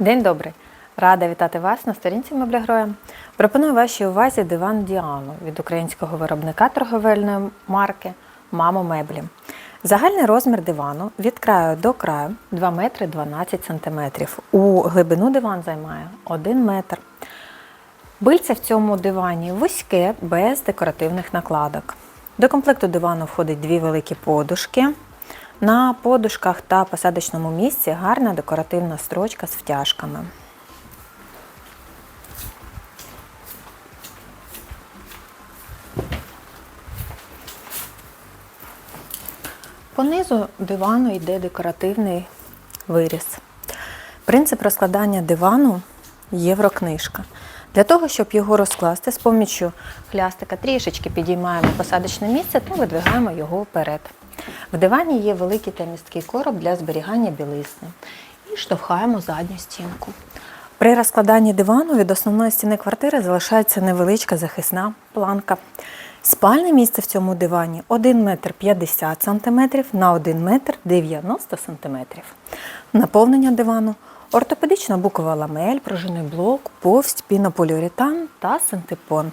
День добрий! Рада вітати вас на сторінці Меблягроя. Пропоную вашій увазі диван Діану від українського виробника торговельної марки Мамо Меблі. Загальний розмір дивану від краю до краю 2 метри 12 сантиметрів. У глибину диван займає 1 метр. Бильце в цьому дивані вузьке, без декоративних накладок. До комплекту дивану входить дві великі подушки. На подушках та посадочному місці гарна декоративна строчка з втяжками. Понизу дивану йде декоративний виріз. Принцип розкладання дивану єврокнижка. Для того, щоб його розкласти з поміччю хлястика, трішечки підіймаємо посадочне місце та видвигаємо його вперед. В дивані є великий та місткий короб для зберігання білизни і штовхаємо задню стінку. При розкладанні дивану від основної стіни квартири залишається невеличка захисна планка. Спальне місце в цьому дивані 1 метр 50 см на 1 метр 90 см. Наповнення дивану ортопедична букова ламель, пружинний блок, повсть, пінополіуретан та синтепон.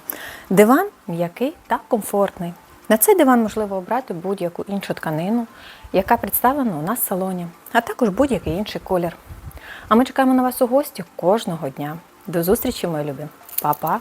Диван м'який та комфортний. На цей диван можливо обрати будь-яку іншу тканину, яка представлена у нас в салоні, а також будь-який інший колір. А ми чекаємо на вас у гості кожного дня. До зустрічі, мої любі. Па-па!